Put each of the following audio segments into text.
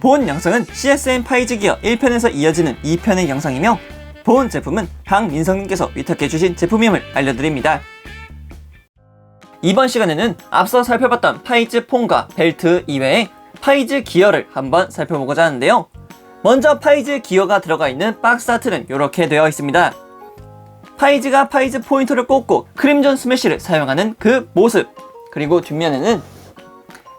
본 영상은 CSM 파이즈 기어 1편에서 이어지는 2편의 영상이며 본 제품은 강민성님께서 위탁해주신 제품임을 알려드립니다. 이번 시간에는 앞서 살펴봤던 파이즈 폰과 벨트 이외에 파이즈 기어를 한번 살펴보고자 하는데요. 먼저 파이즈 기어가 들어가 있는 박스 아트는 이렇게 되어 있습니다. 파이즈가 파이즈 포인터를 꽂고 크림존 스매시를 사용하는 그 모습 그리고 뒷면에는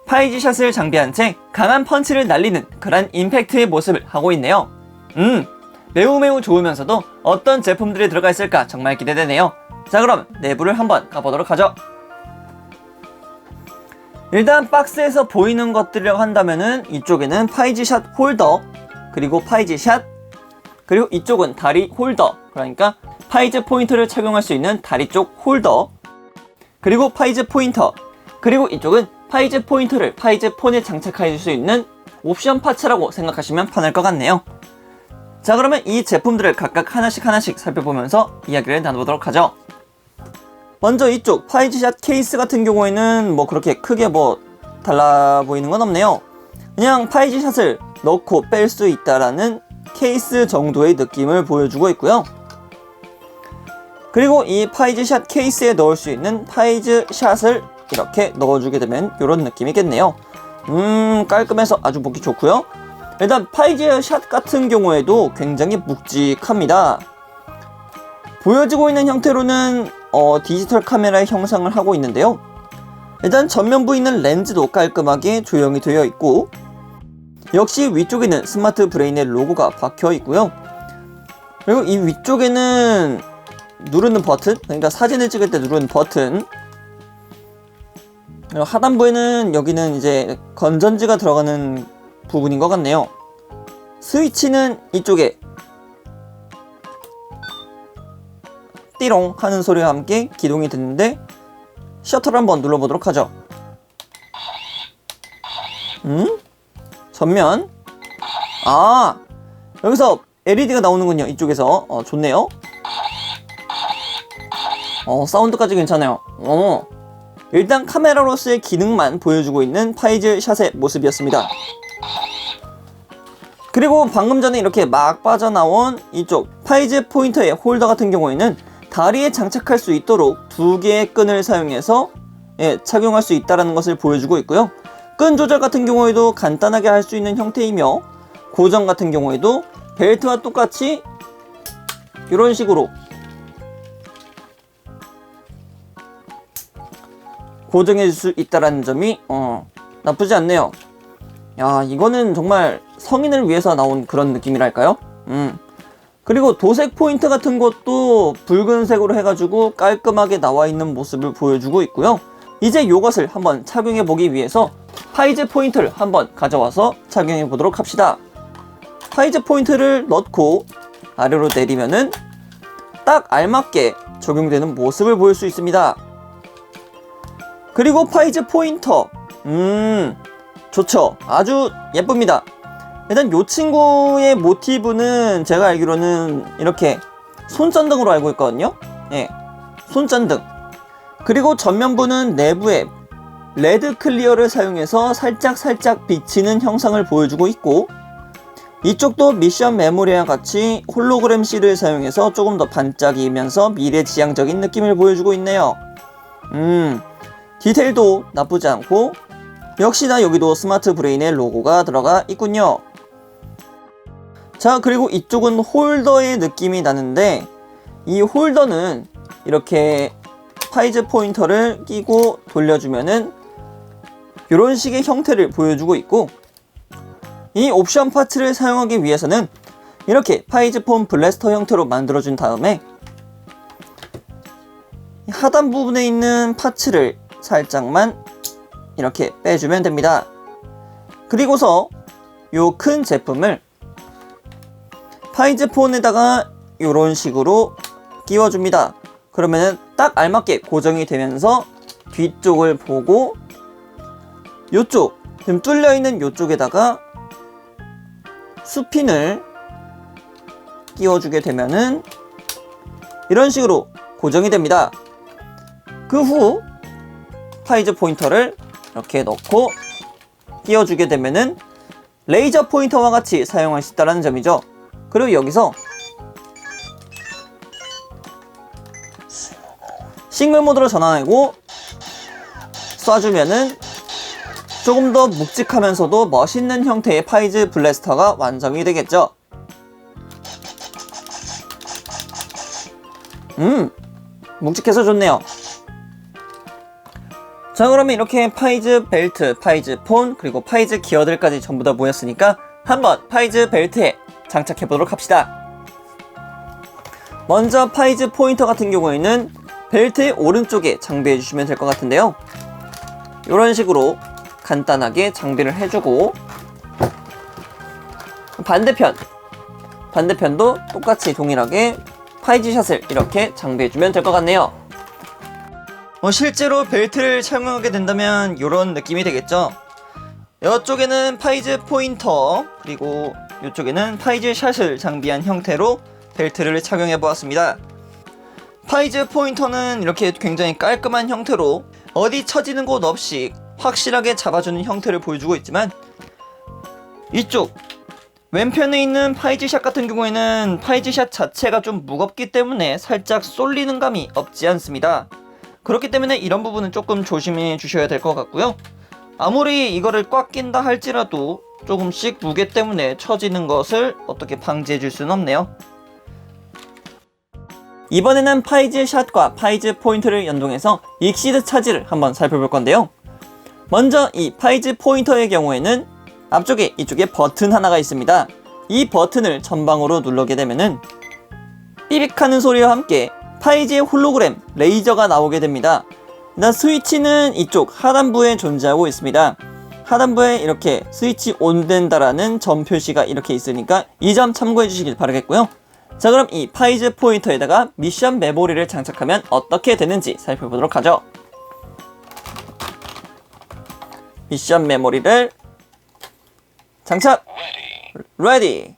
파이즈 샷을 장비한 채 강한 펀치를 날리는 그런 임팩트의 모습을 하고 있네요. 음, 매우 매우 좋으면서도 어떤 제품들이 들어가 있을까 정말 기대되네요. 자 그럼 내부를 한번 가보도록 하죠. 일단 박스에서 보이는 것들이라고 한다면은 이쪽에는 파이즈 샷 홀더 그리고 파이즈 샷 그리고 이쪽은 다리 홀더 그러니까 파이즈 포인터를 착용할 수 있는 다리 쪽 홀더 그리고 파이즈 포인터 그리고 이쪽은 파이즈 포인터를 파이즈 폰에 장착할 수 있는 옵션 파츠라고 생각하시면 편할 것 같네요. 자 그러면 이 제품들을 각각 하나씩 하나씩 살펴보면서 이야기를 나눠보도록 하죠. 먼저 이쪽 파이즈샷 케이스 같은 경우에는 뭐 그렇게 크게 뭐 달라 보이는 건 없네요. 그냥 파이즈샷을 넣고 뺄 수 있다라는 케이스 정도의 느낌을 보여주고 있고요. 그리고 이 파이즈샷 케이스에 넣을 수 있는 파이즈샷을 이렇게 넣어주게 되면 이런 느낌이겠네요. 음 깔끔해서 아주 보기 좋고요. 일단 파이즈샷 같은 경우에도 굉장히 묵직합니다. 보여지고 있는 형태로는 어, 디지털 카메라의 형상을 하고 있는데요. 일단 전면부 있는 렌즈도 깔끔하게 조형이 되어 있고 역시 위쪽에는 스마트 브레인의 로고가 박혀 있고요. 그리고 이 위쪽에는 누르는 버튼, 그러니까 사진을 찍을 때 누르는 버튼. 하단부에는 여기는 이제 건전지가 들어가는 부분인 것 같네요. 스위치는 이쪽에 띠롱 하는 소리와 함께 기동이 됐는데 셔터를 한번 눌러보도록 하죠. 음? 전면. 아, 여기서 LED가 나오는군요. 이쪽에서. 어, 좋네요. 어, 사운드까지 괜찮아요. 어. 일단 카메라로서의 기능만 보여주고 있는 파이즈 샷의 모습이었습니다. 그리고 방금 전에 이렇게 막 빠져나온 이쪽 파이즈 포인터의 홀더 같은 경우에는 다리에 장착할 수 있도록 두 개의 끈을 사용해서 예, 착용할 수 있다는 것을 보여주고 있고요. 끈 조절 같은 경우에도 간단하게 할 수 있는 형태이며 고정 같은 경우에도 벨트와 똑같이 이런 식으로 고정해 줄 수 있다는 점이 어, 나쁘지 않네요. 야 이거는 정말 성인을 위해서 나온 그런 느낌이랄까요? 음. 그리고 도색 포인트 같은 것도 붉은색으로 해가지고 깔끔하게 나와 있는 모습을 보여주고 있고요. 이제 이것을 한번 착용해 보기 위해서 파이즈 포인트를 한번 가져와서 착용해 보도록 합시다. 파이즈 포인트를 넣고 아래로 내리면은 딱 알맞게 적용되는 모습을 보일 수 있습니다. 그리고 파이즈 포인터. 음, 좋죠. 아주 예쁩니다. 일단 이 친구의 모티브는 제가 알기로는 이렇게 손전등으로 알고 있거든요. 예, 손전등. 그리고 전면부는 내부에 레드 클리어를 사용해서 살짝 살짝 비치는 형상을 보여주고 있고 이쪽도 미션 메모리와 같이 홀로그램 C를 사용해서 조금 더 반짝이면서 미래지향적인 느낌을 보여주고 있네요. 음, 디테일도 나쁘지 않고 역시나 여기도 스마트 브레인의 로고가 들어가 있군요. 자, 그리고 이쪽은 홀더의 느낌이 나는데 이 홀더는 이렇게 파이즈 포인터를 끼고 돌려주면은 이런 식의 형태를 보여주고 있고 이 옵션 파츠를 사용하기 위해서는 이렇게 파이즈 폰 블래스터 형태로 만들어준 다음에 하단 부분에 있는 파츠를 살짝만 이렇게 빼주면 됩니다. 그리고서 이큰 제품을 파이즈 폰에다가 이런 식으로 끼워줍니다. 그러면은 딱 알맞게 고정이 되면서 뒤쪽을 보고 요쪽 좀 뚫려 있는 요쪽에다가 수핀을 끼워주게 되면은 이런 식으로 고정이 됩니다. 그 후 파이즈 포인터를 이렇게 넣고 끼워주게 되면은 레이저 포인터와 같이 사용할 수 있다는 점이죠. 그리고 여기서 싱글 모드로 전환하고 쏴주면은 조금 더 묵직하면서도 멋있는 형태의 파이즈 블래스터가 완성이 되겠죠. 음, 묵직해서 좋네요. 자, 그러면 이렇게 파이즈 벨트, 파이즈 폰, 그리고 파이즈 기어들까지 전부 다 모였으니까 한번 파이즈 벨트에 장착해 보도록 합시다. 먼저 파이즈 포인터 같은 경우에는 벨트의 오른쪽에 장비해 주시면 될 것 같은데요. 이런 식으로 간단하게 장비를 해주고 반대편 반대편도 똑같이 동일하게 파이즈 샷을 이렇게 장비해주면 될 것 같네요. 어, 실제로 벨트를 착용하게 된다면 이런 느낌이 되겠죠. 이쪽에는 파이즈 포인터 그리고 이쪽에는 파이즈 샷을 장비한 형태로 벨트를 착용해 보았습니다. 파이즈 포인터는 이렇게 굉장히 깔끔한 형태로 어디 처지는 곳 없이 확실하게 잡아주는 형태를 보여주고 있지만 이쪽 왼편에 있는 파이즈샷 같은 경우에는 파이즈샷 자체가 좀 무겁기 때문에 살짝 쏠리는 감이 없지 않습니다. 그렇기 때문에 이런 부분은 조금 조심해 주셔야 될 것 같고요. 아무리 이거를 꽉 낀다 할지라도 조금씩 무게 때문에 처지는 것을 어떻게 방지해 줄 수는 없네요. 이번에는 파이즈 샷과 파이즈 포인트를 연동해서 익시드 차지를 한번 살펴볼 건데요. 먼저 이 파이즈 포인터의 경우에는 앞쪽에 이쪽에 버튼 하나가 있습니다. 이 버튼을 전방으로 누르게 되면은 삐빅하는 소리와 함께 파이즈의 홀로그램 레이저가 나오게 됩니다. 일단 스위치는 이쪽 하단부에 존재하고 있습니다. 하단부에 이렇게 스위치 온 된다라는 점 표시가 이렇게 있으니까 이 점 참고해 주시길 바라겠고요. 자 그럼 이 파이즈 포인터에다가 미션 메모리를 장착하면 어떻게 되는지 살펴보도록 하죠. 미션 메모리를 장착! 레디!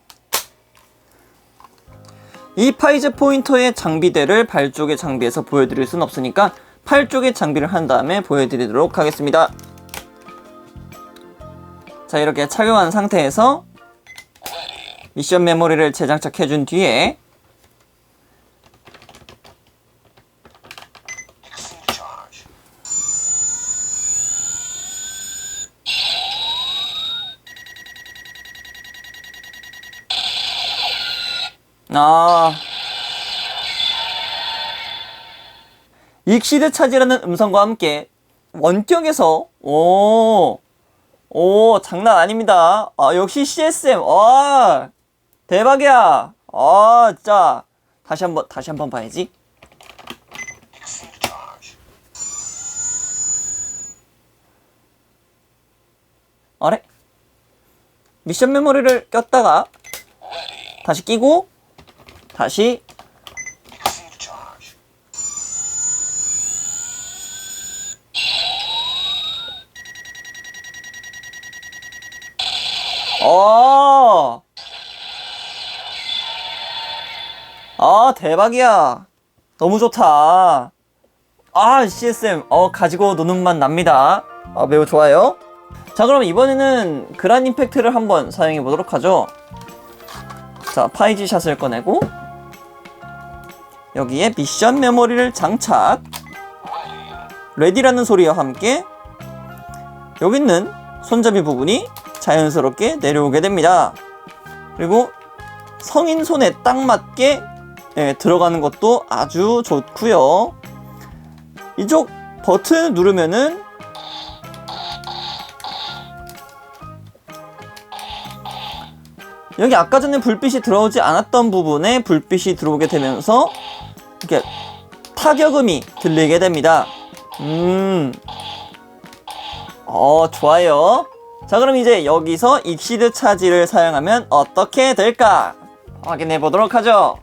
이 파이즈 포인터의 장비대를 발 쪽에 장비해서 보여드릴 순 없으니까 팔 쪽에 장비를 한 다음에 보여드리도록 하겠습니다. 자 이렇게 착용한 상태에서 미션 메모리를 재장착해 준 뒤에 아 익시드 차지라는 음성과 함께 원격에서 오, 오 장난 아닙니다. 아 역시 CSM 와 대박이야. 아 진짜 다시 한번 다시 한번 봐야지. 아래 미션 메모리를 꼈다가 다시 끼고 다시 어. 아, 대박이야. 너무 좋다. 아, CSM. 어, 가지고 노는 맛 납니다. 아, 매우 좋아요. 자, 그럼 이번에는 그란 임팩트를 한번 사용해 보도록 하죠. 자, 파이지 샷을 꺼내고 여기에 미션 메모리를 장착. 레디라는 소리와 함께 여기 있는 손잡이 부분이 자연스럽게 내려오게 됩니다. 그리고 성인 손에 딱 맞게 예, 들어가는 것도 아주 좋고요. 이쪽 버튼 누르면은 여기 아까 전에 불빛이 들어오지 않았던 부분에 불빛이 들어오게 되면서 이렇게 타격음이 들리게 됩니다. 음, 어, 좋아요. 자, 그럼 이제 여기서 익시드 차지를 사용하면 어떻게 될까? 확인해 보도록 하죠.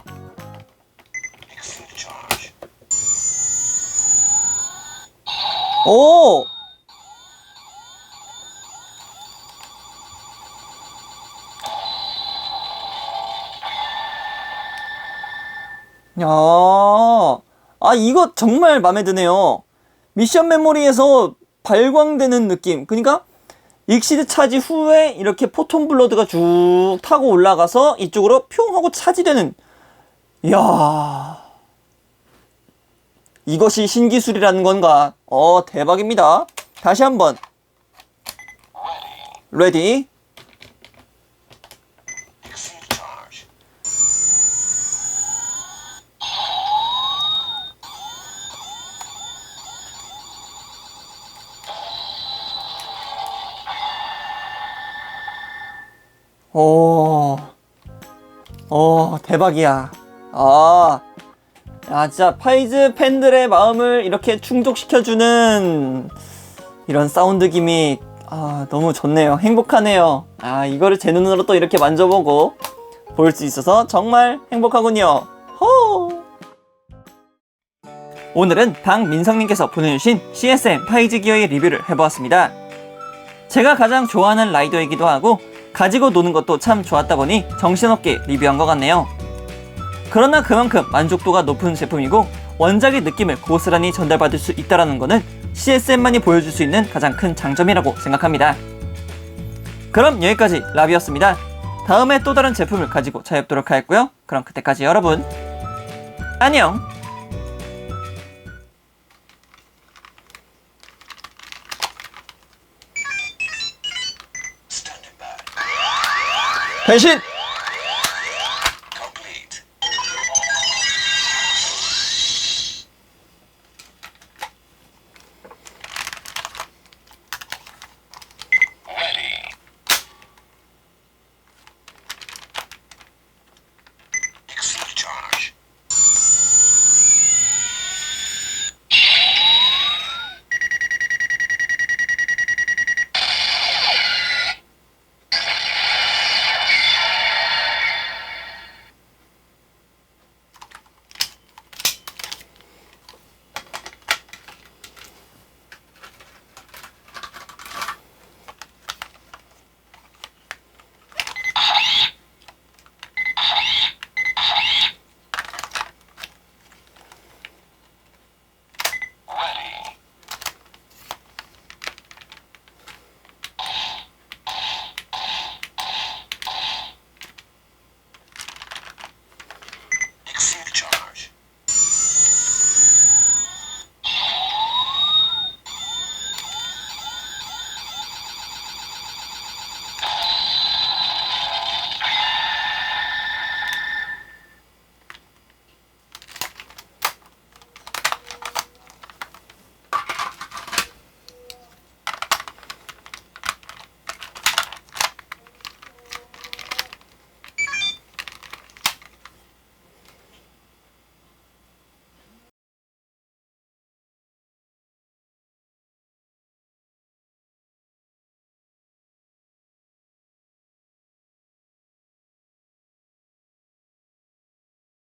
오! 야, 아, 이거 정말 마음에 드네요. 미션 메모리에서 발광되는 느낌. 그러니까 익시드 차지 후에 이렇게 포톤 블러드가 쭉 타고 올라가서 이쪽으로 평 하고 차지되는. 이야 이것이 신기술이라는 건가? 어 대박입니다. 다시 한번. 레디 오, 오, 대박이야. 아, 아, 진짜 파이즈 팬들의 마음을 이렇게 충족시켜주는 이런 사운드 기믹, 아, 너무 좋네요. 행복하네요. 아, 이거를 제 눈으로 또 이렇게 만져보고 볼 수 있어서 정말 행복하군요. 호! 오늘은 당민성님께서 보내주신 CSM 파이즈 기어의 리뷰를 해보았습니다. 제가 가장 좋아하는 라이더이기도 하고 가지고 노는 것도 참 좋았다 보니 정신없게 리뷰한 것 같네요. 그러나 그만큼 만족도가 높은 제품이고 원작의 느낌을 고스란히 전달받을 수 있다는 것은 CSM만이 보여줄 수 있는 가장 큰 장점이라고 생각합니다. 그럼 여기까지 라비였습니다. 다음에 또 다른 제품을 가지고 찾아뵙도록 하겠고요. 그럼 그때까지 여러분 안녕. 全信